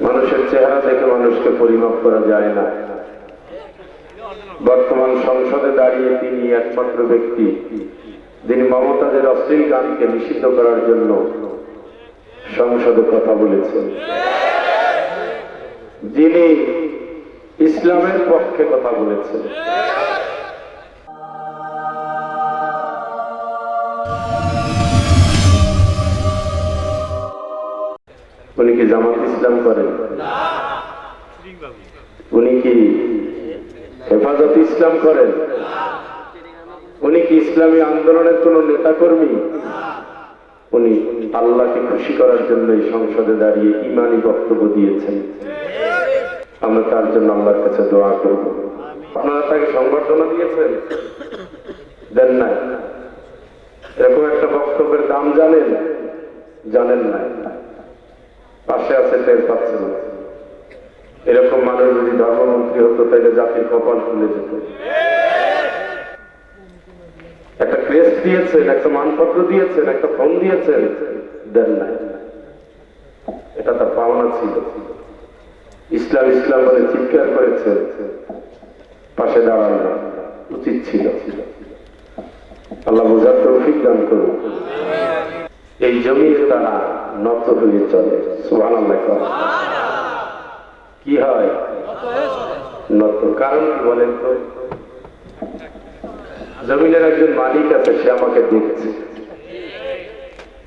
মানুষের চেহারা থেকে মানুষকে পরিমাপ করা যায় না। বর্তমান সংসদে দাঁড়িয়ে তিনি একমাত্র ব্যক্তি। যিনি মমতাজের অশ্লীল গানকে নিষিদ্ধ করার জন্য সংসদে কথা বলেছেন। যিনি ইসলামের পক্ষে কথা বলেছেন। কি জামাত ইসলাম করেন? উনি কি হেফাজত ইসলাম করেন? উনি কি ইসলামী আন্দোলনের কোন নেতাকর্মী? উনি আল্লাহকে খুশি করার জন্য এই সংসদে দাঁড়িয়ে ইমানি বক্তব্য দিয়েছেন। আমরা তার জন্য আল্লাহর কাছে দোয়া করব। আপনারা তাকে সংবর্ধনা দিয়েছেন? দেন নাই। এরকম একটা বক্তব্যের দাম জানেন? জানেন না পাশে আছে টের পাচ্ছেন না। এরকম মানুষ যদি ধর্মমন্ত্রী হতো, তাহলে জাতির কপাল খুলে যেত। একটা ক্রেস্ট দিয়েছেন, একটা মানপত্র দিয়েছেন, একটা ফোন দিয়েছেন, দেন নাই। এটা তার পাওনা ছিল। ইসলাম ইসলাম বলে চিৎকার করেছে। পাশে দাঁড়ানো উচিত ছিল। আল্লাহ বোঝার তৌফিক দান করুন। এই জমিনে তারা নত হয়ে চলে। কি হয়? কারণ কি বলেন তো? জমিনের একজন মালিক আছে, সে আমাকে দেখছে।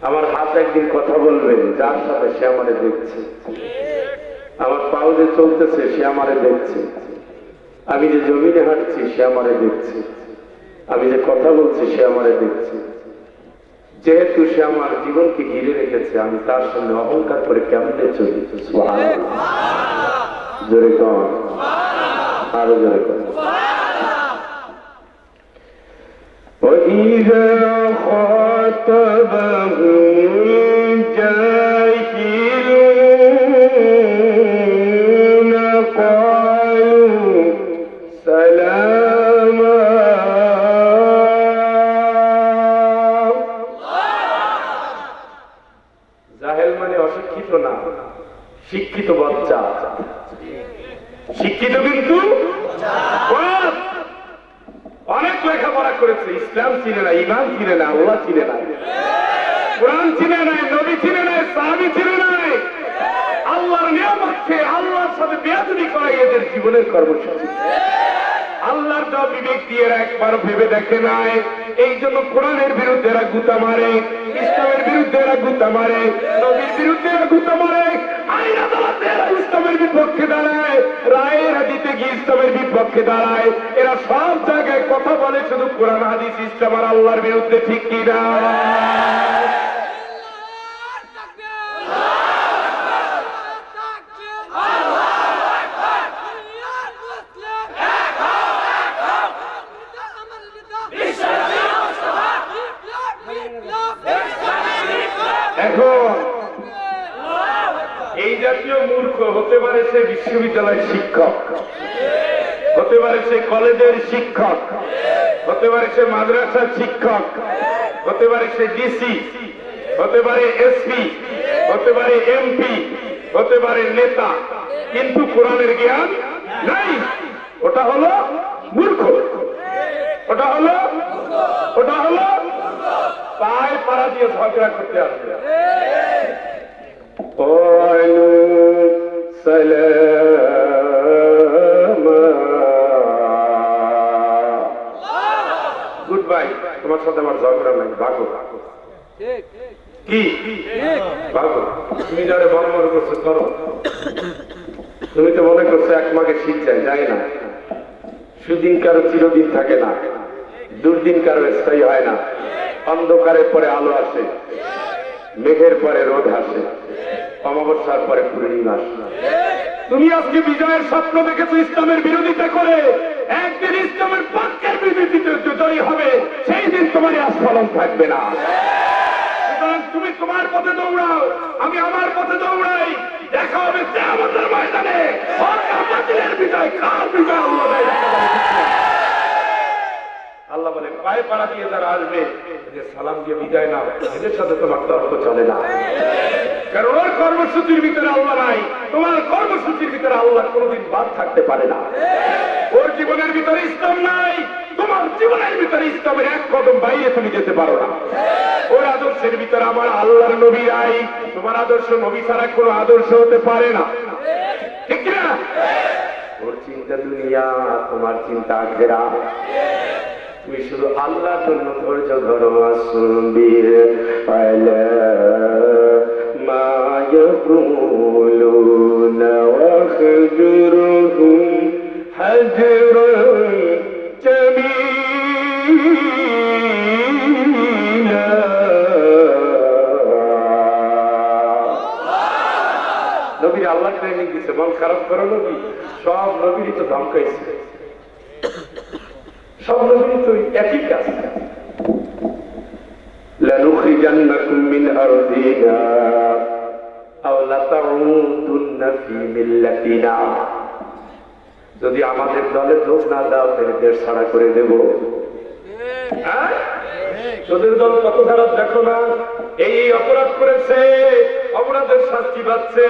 আমার হাত একদিন কথা বলবেন, যার সাথে সে আমারে দেখছে। আমার পাও যে চলতেছে, সে আমারে দেখছে। আমি যে জমিনে হাঁটছি, সে আমারে দেখছে। আমি যে কথা বলছি, সে আমারে দেখছে। যেহেতু সে আমার জীবনকে ঘিরে রেখেছে আমি তার সঙ্গে অহংকার করে কেমনে চলি সুবহানাল্লাহ। জোরে কন আরো জোরে কন وإذا خاطبهم الجاهلون জাহেল মানে অশিক্ষিত না, শিক্ষিত বাচ্চা। শিক্ষিত কিন্তু। অনেক লেখাপড়া করেছে, ইসলাম চিনে না ইমান চিনে না, আল্লাহ চিনে না। কোরআন চিনে নাই নবী চিনে নাই সাহাবি চিনে নাই আল্লাহর নিয়ামতকে আল্লাহর সাথে বেয়াদবি করাই এদের জীবনের কর্মসূচি। আল্লাহর যা বিবেক দিয়ে একবার ভেবে দেখে নাই। এই জন্য কোরআনের বিরুদ্ধে এরা গুতা মারে। ইসলামের বিরুদ্ধে এরা গুতা মারে, নবীর বিরুদ্ধে এরা গুতা মারে। আইন আদালতে এরা ইসলামের বিপক্ষে দাঁড়ায়, রায়ের দিতে গিয়ে ইসলামের বিপক্ষে দাঁড়ায়। এরা সব জায়গায় কথা বলে শুধু কোরআন, হাদিস, ইসলাম আর আল্লাহর বিরুদ্ধে ঠিক কিনা? মূর্খ, হতে পারে সে বিশ্ববিদ্যালয়ের শিক্ষক, হতে পারে সে কলেজের শিক্ষক, হতে পারে সে মাদ্রাসার শিক্ষক, হতে পারে সে ডিসি, হতে পারে এসপি, হতে পারে এমপি, হতে পারে নেতা, কিন্তু কোরআনের জ্ঞান নাই। ওটা হলো মূর্খ। ওটা হলো ওটা হলো পায়ে পাড়া দিয়ে ঝগড়া করতে আসবে। قالوا سلاما গুড বাই তোমার সাথে আমার ঝগড়া নাই ভাগো কি ভাগো তুমি যারে বড় মনে করছো করো তুমি তো মনে করছো এক মাকে শীত যায় যায় না সুদিন কারো চিরদিন থাকে না দুর্দিন কারো স্থায়ী হয় না অন্ধকারের পরে আলো আসে মেঘের পরে রোদ আসে অমাবস্যার পরে পূর্ণিমা তুমি আজকে বিজয়ের স্বপ্ন দেখেছ ইসলামের বিরোধিতা করে। একদিন ইসলামের পক্ষের বিরোধিতা জয়ী হবে সেই দিন তোমার আস্ফলন থাকবে না। তুমি তোমার পথে দৌড়াও আমি আমার পথে দৌড়াই। দেখা হবে আমাদের ময়দানে। বিজয় কার বিজয় আল্লাহ বলে পায়ে পাড়া দিয়ে যারা আসবে যে সালাম দিয়ে বিদায় নাও এদের সাথে তোমার তর্ক চলে না। কারণ ওর কর্মসূচির ভিতরে আল্লাহ নাই। তোমার কর্মসূচির ভিতরে আল্লাহ কোনোদিন বাদ থাকতে পারে না। ওর জীবনের ভিতরে ইসলাম নাই। তোমার জীবনের ভিতরে ইসলামের এক কদম বাইরে তুমি যেতে পারো না। ওর আদর্শের ভিতরে আমার আল্লাহর নবী নাই। তোমার আদর্শ নবী ছাড়া কোনো আদর্শ হতে পারে না। ঠিক না ওর চিন্তা দুনিয়া, তোমার চিন্তা ঘেরা তুমি শুধু আল্লাহর জন্য ধৈর্য ধরো আসুনবীর মা يقولون واخجرهم هجرا جميلا নবীর আল্লাহ ট্রেনিং দিচ্ছে মন খারাপ করো নবী সব নবীরই তো ধমকাইছে সব নবীরই তো একই কাজ لنخرجنكم من أرضنا যদি আমাদের দলে যোগ না দাও, তাহলে দেশ ছাড়া করে দেব। হ্যাঁ? তোদের দল কত খারাপ দেখো না? এই অপরাধ করেছে, অপরাধের শাস্তি পাচ্ছে।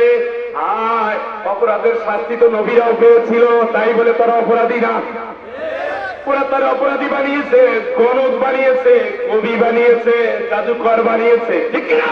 অপরাধের শাস্তি তো নবীরাও পেয়েছিল, তাই বলে তারা অপরাধী না। ওরা তারা অপরাধী বানিয়েছে গণক বানিয়েছে, কবি বানিয়েছে, জাদুকর বানিয়েছে, ঠিক না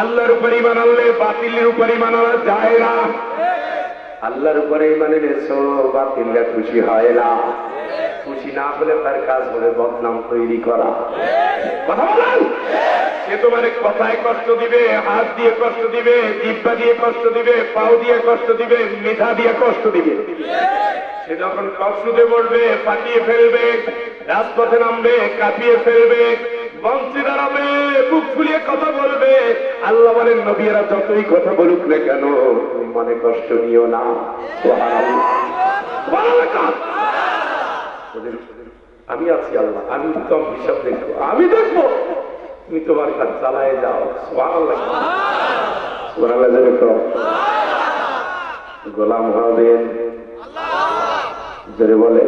আল্লাহর উপর ইমান আনলে বাতিলের উপর ইমান আনা যায় না। আল্লাহর উপরে ইমান এনেছো বাতিলরা খুশি হয় না। খুশি না হলে তার কাজ হলে বদনাম তৈরি করা। কথা বলেন? সে তোমার কথায় কষ্ট দিবে, হাত দিয়ে কষ্ট দিবে, জিব্বা দিয়ে কষ্ট দিবে, পাও দিয়ে কষ্ট দিবে, মেধা দিয়ে কষ্ট দিবে। সে যখন কষ্টে পড়বে ফাটিয়ে ফেলবে, রাজপথে নামবে, কাঁপিয়ে ফেলবে, মঞ্চে দাঁড়াবে, বুক ফুলিয়ে কথা আল্লাহ বলেন, নবীরা যতই কথা বলুক না কেন, তুমি মনে কষ্ট নিও না। আমি আছি আল্লাহ, আমি উত্তম হিসাব দেখব, আমি দেখব। তুমি তোমার কাজ চালায় যাও। গোলাম হবেন। জোরে বলে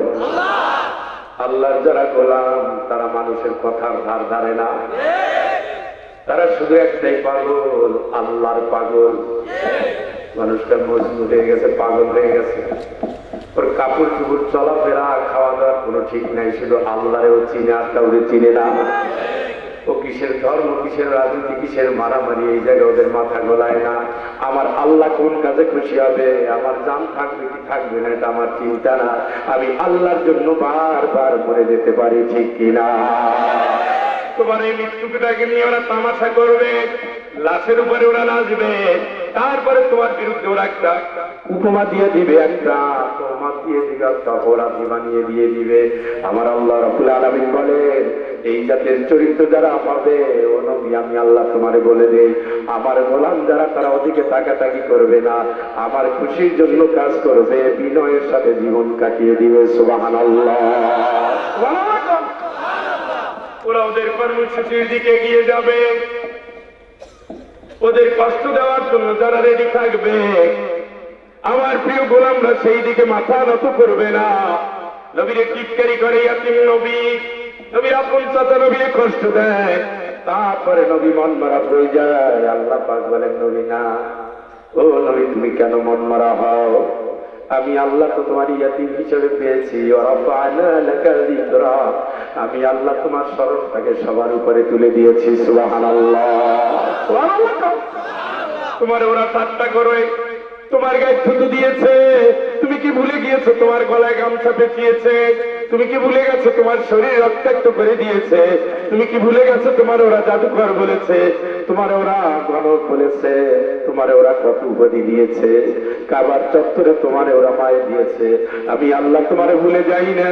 আল্লাহর যারা গোলাম, তারা মানুষের কথার ধার ধারে না। তারা শুধু একটাই পাগল, আল্লাহর পাগল। মানুষটা মজবুত হয়ে গেছে, পাগল হয়ে গেছে। ওর কাপড় চুপড় চলাফেরা খাওয়া দাওয়ার কোনো ঠিক নাই, শুধু আল্লাহরেও চিনে আর কাউরে চিনে না। ও কিসের ধর্ম, কিসের রাজনীতি, কিসের মারামারি, এই জায়গায় ওদের মাথা গোলায় না। আমার আল্লাহ কোন কাজে খুশি হবে? আমার জান থাকবে কি থাকবে না, এটা আমার চিন্তা না। আমি আল্লাহর জন্য বারবার মরে যেতে পারি, ঠিক কিনা? তোমার এই মৃত্যুটাকে নিয়ে ওরা তামাশা করবে, লাশের উপরে ওরা নাচবে, তারপরে তোমার বিরুদ্ধে ওরা একটা উপমা দিয়ে দিবে, একটা আমার আল্লাহ আলমিন বলেন, এই জাতের চরিত্র যারা পাবে আমি আল্লাহ তোমারে বলে দেই, আমার গোলাম যারা, তারা ওদিকে তাকাতাকি করবে না। আমার খুশির জন্য কাজ করবে, বিনয়ের সাথে জীবন কাটিয়ে দিবে সুবাহান আল্লাহ ওরা ওদের কর্মসূচির দিকে এগিয়ে যাবে। ওদের কষ্ট দেওয়ার জন্য যারা রেডি থাকবে, আমার প্রিয় গোলামরা সেই দিকে মাথা নত করবে না। নবীরে টিপকারি করে ইয়াতিম নবী, নবীর আপন চাচা নবীরে কষ্ট দেয়, তারপরে নবী মন মারা হয়ে যায়। আল্লাহ পাক বলেন, নবী না, ও নবী তুমি কেন মন মারা হও? আমি আল্লাহ তো তোমার ইয়াতিম হিসেবে পেয়েছি। আমি আল্লাহ তোমার স্মরণটাকে সবার উপরে তুলে দিয়েছি তোমার ওরা ঠাট্টা করে, তোমার গায়ে থুতু দিয়েছে। তুমি কি ভুলে গিয়েছো তোমার গলায় গামছা পেঁচিয়েছে? তুমি কি ভুলে গেছো তোমার শরীর রক্তাক্ত করে দিয়েছে? তুমি কি ভুলে গেছো তোমার ওরা জাদুঘর বলেছে? তোমার ওরা গণক বলেছে। তোমার ওরা কত উপাধি দিয়েছে? কাবার চত্বরে তোমার ওরা মায়ে দিয়েছে। আমি আল্লাহ তোমার ভুলে যাই না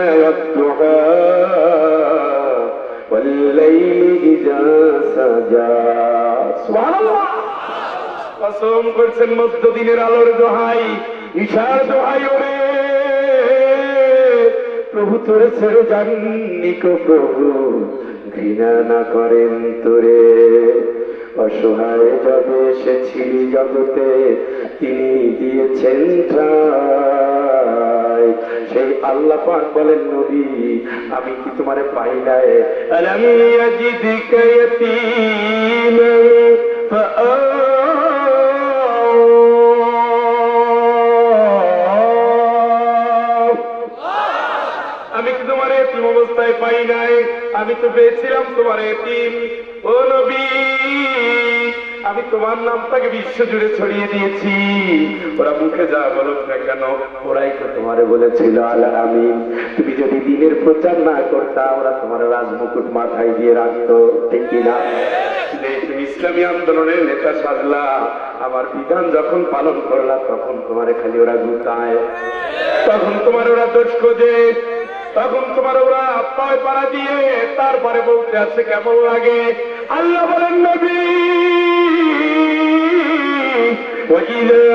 কসম করছেন মধ্য দিনের আলোর দোহাই, ঈশার দোহাই ওরে। প্রভু তোরে ছেড়ে যাননি প্রভু ঘৃণা না করেন তোরে। অসহায় যাবে এসেছিলি জগতে, তিনি দিয়েছেন সেই আল্লাহ পাক বলেন, নবী, আমি কি তোমারে পাই নাই? আলাম ইয়াজিদিকা ইয়াতীমান ফাআও এতিম অবস্থায় পাই নাই। আমি তো পেয়েছিলাম তোমার এতিম। ও নবী, আমি তোমার নামটাকে বিশ্ব জুড়ে ছড়িয়ে দিয়েছি। ওরা মুখে যা বলো না কেন, ওরাই তো তোমারে বলেছিল আল্লাহ আমিন। তুমি যদি দিনের প্রচার না করতা, ওরা তোমার রাজমুকুট মাথায় দিয়ে রাখতো। ঠিক তুমি ইসলামী আন্দোলনের নেতা সাজলা। আমার বিধান যখন পালন করলা, তখন তোমারে খালি ওরা গুতায়। তখন তোমার ওরা দোষ খোঁজে। তখন তোমার ওরা পায় পাড়া দিয়ে তারপরে বলতে আছে কেমন লাগে আল্লাহ বলেন নবী وإذا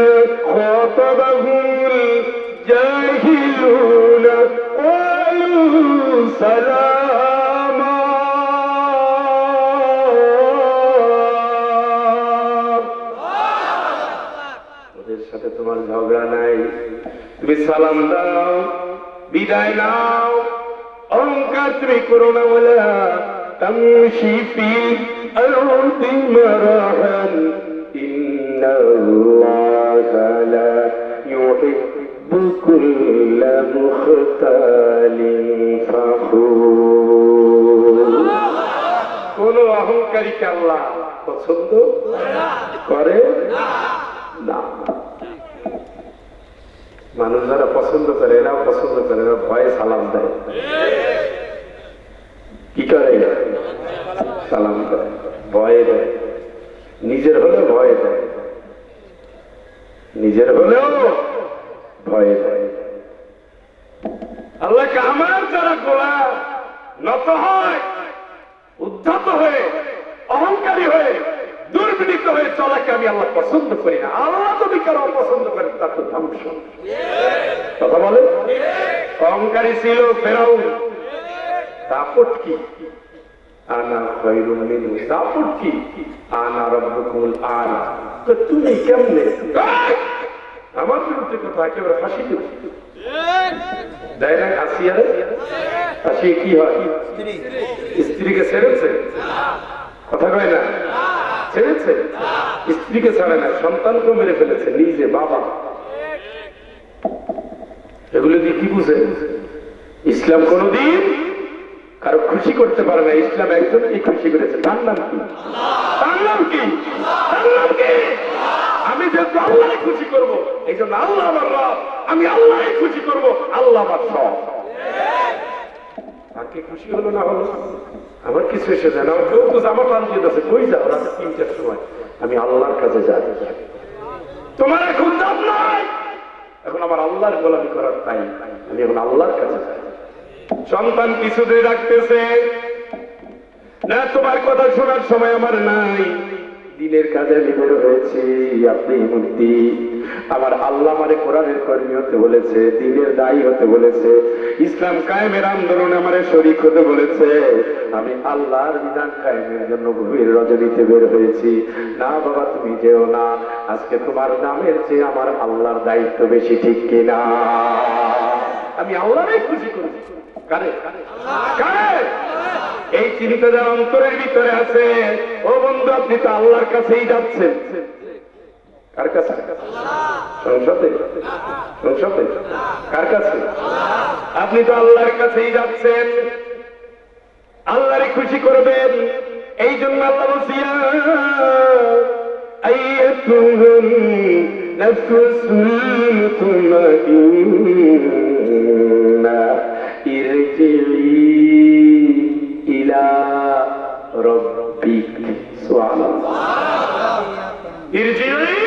خاطبهم الجاهلون قالوا سلاما ওদের সাথে তোমার ঝগড়া নাই তুমি সালাম দাও বিদায় নাও। অহংকার তুমি করো না বলা তামশি ফি আরদি মারাহান ইন্নাল্লাহা লা ইউহিব্বু কুল্লা মুখতালিন ফাখুর। কোন অহংকারীকে আল্লাহ পছন্দ করে? না। মানুষ যারা পছন্দ করে, এরাও পছন্দ করে, এরা ভয়ে সালাম দেয়। কি করে সালাম দেয়, ভয়ে দেয়। নিজের হলেও ভয়ে দেয়। নিজের হলেও ভয়ে দেয়। আল্লাহকে আমার যারা গোলা নত হয় উদ্ধত হয়ে অহংকারী হয়ে দুর্বিনীত হয়ে চলাকে আমি আল্লাহ পছন্দ করি না। আল্লাহ যদি কারও অপছন্দ করেন তার তো ধ্বংস। কথা বলে অহংকারী ছিল ফেরাও দাপট কি? আমার হাসি হাসি হাসি কি হয়? স্ত্রীকে ছেড়েছে? কথা কয় না? ছেড়েছে? স্ত্রীকে ছাড়ে না সন্তানকে মেরে ফেলেছে, নিজে, বাবা। এগুলো দিয়ে কি বুঝে? ইসলাম কোনদিন কারও খুশি করতে পারে না। ইসলাম একজনকে খুশি করেছে। তার নাম কি? তার নাম কি? আমি যেহেতু আল্লাহ খুশি করব, এই জন্য আল্লাহ আমার আমি আল্লাহ খুশি করব, আল্লাহ আমার সব। তাকে খুশি হলো না হলো? আমার কিছু এসে যায় না। আমার কেউ তো জামা দিয়ে আছে কই যাও? রাতে তিনটার সময়। আমি আল্লাহর কাছে যাই। তোমার এখন দাম নাই। এখন আমার আল্লাহর গোলামি করার তাই আমি এখন আল্লাহর কাছে যাই। সন্তান কিছুতে রাখতেছে না, তোমার কথা শোনার সময় আমার নাই। দিনের কাজে আমি বের হয়েছি, আপনি মুক্তি আমার আল্লাহ আমারে কোরআনের কর্মী হতে বলেছে, দিনের দায়ী হতে বলেছে, ইসলাম কায়েমের আন্দোলনে আমারে শরিক হতে বলেছে। আমি আল্লাহর বিধান কায়েমের জন্য গভীর রজনীতে বের হয়েছি। না বাবা, তুমি যেও না। আজকে তোমার নামের চেয়ে আমার আল্লাহর দায়িত্ব বেশি, ঠিক কিনা আমি আল্লাহরাই খুশি করেছি কারে? কারে? এই চিন্তা যার অন্তরের ভিতরে আছে। ও বন্ধু, আপনি তো আল্লাহর কাছেই যাচ্ছেন। কার কাছে? সংসদে? সংসদে? কার কাছে? আপনি তো আল্লাহর কাছেই যাচ্ছেন। আল্লাহর খুশি করবেন। এই জন্য আল্লাহ ইলা রব্বিক সুবহানাল্লাহ।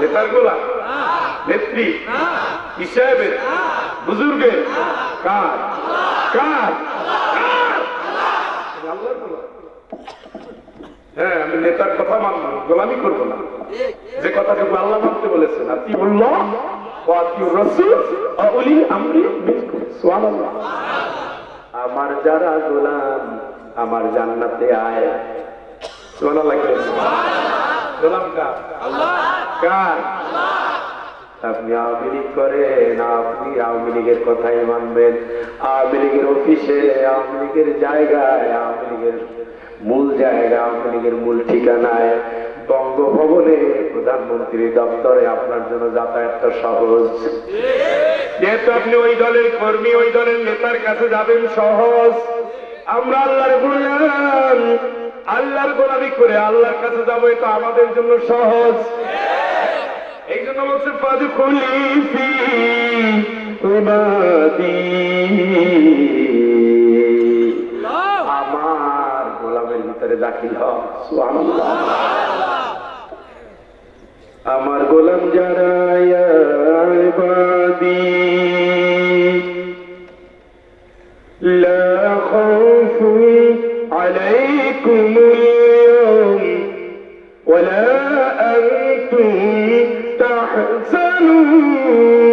নেতার গোলাম নেত্রী হিসাবের বুজুর্গের কার? কার? গোলাম। হ্যাঁ আমি নেতার কথা মানব গোলামি করব না। যে কথাটুকু আল্লাহ মানতে বলেছেন বলল আমার যারা গোলাম আমার জান্নাতে আয়। সোনা লাগে গোলাম কার আপনি আওয়ামী লীগ করেন, আপনি আওয়ামী লীগের কথাই মানবেন। আওয়ামী লীগের অফিসে, আওয়ামী লীগের জায়গায়, আওয়ামী লীগের মূল জায়গা, আওয়ামী লীগের মূল ঠিকানায়। বঙ্গভবনে প্রধানমন্ত্রী দপ্তরে আপনার জন্য যাতায়াতটা সহজ। যেহেতু আপনি ওই দলের কর্মী, ওই দলের নেতার কাছে যাবেন সহজ। আমরা আল্লাহর আল্লাহর গোলামি করে আল্লাহর কাছে যাব, এটা আমাদের জন্য সহজ। এই জন্য বলছে পাদ খুলি ফি আমার গোলামের ভিতরে দাখিল আমার গোলাম যারা أحسنون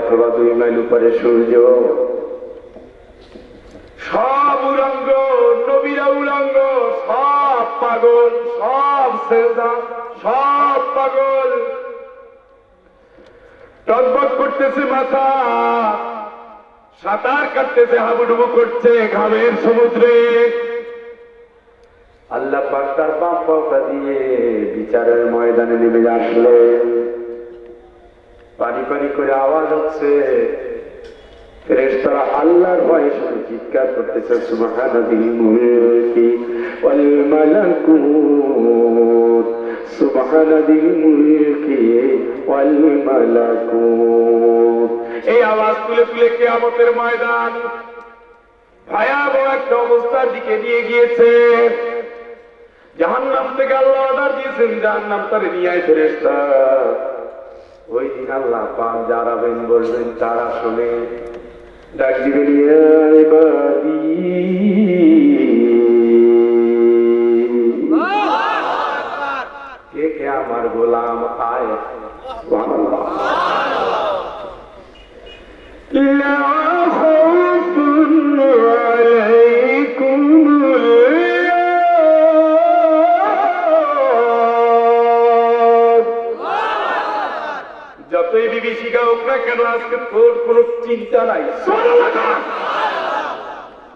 অথবা দুই মাইল উপরে সূর্য। সব উলঙ্গ, নবীরা উলঙ্গ, সব পাগল, সব সেজা সব পাগল। টকবক করতেছে মাথা, সাঁতার কাটতেছে, হাবুডুবু করছে ঘামের সমুদ্রে। আল্লাহ পাক তার পাওটা দিয়ে বিচারের ময়দানে নেমে আসলেন। পানি পানি করে আওয়াজ হচ্ছে। ফেরেশতারা এই আওয়াজ তুলে তুলে ময়দান ভয়াবহ একটা অবস্থার দিকে নিয়ে গিয়েছে। জাহান্নাম থেকে আল্লাহ অর্ডার দিয়েছেন, জাহান্নাম তারে নিয়ে আয় ওই দিন আল্লাহ পাক যারাবেন বলবেন তারা শুনে ডাক দিবেন কে কে আমার গোলাম আয়? চিন্তা নাই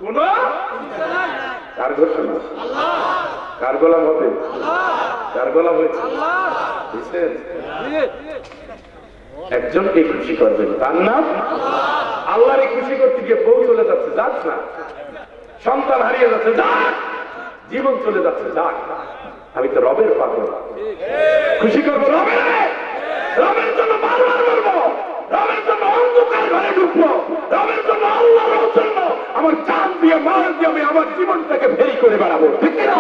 কোন কার গোলাম হবে? কার গোলাম হয়েছে? একজনকে খুশি করবেন। তার নাম? আল্লাহরে খুশি করতে গিয়ে বউ চলে যাচ্ছে, যাক না। সন্তান হারিয়ে যাচ্ছে, যাক। জীবন চলে যাচ্ছে, যাক। আমি তো রবের পাগল। খুশি করব? রবের? রবের জন্য বারবার জন্য আমার চান দিয়ে মাল দিয়ে আমি আমার জীবনটাকে ফেরি করে বেড়াবো। ঠিক না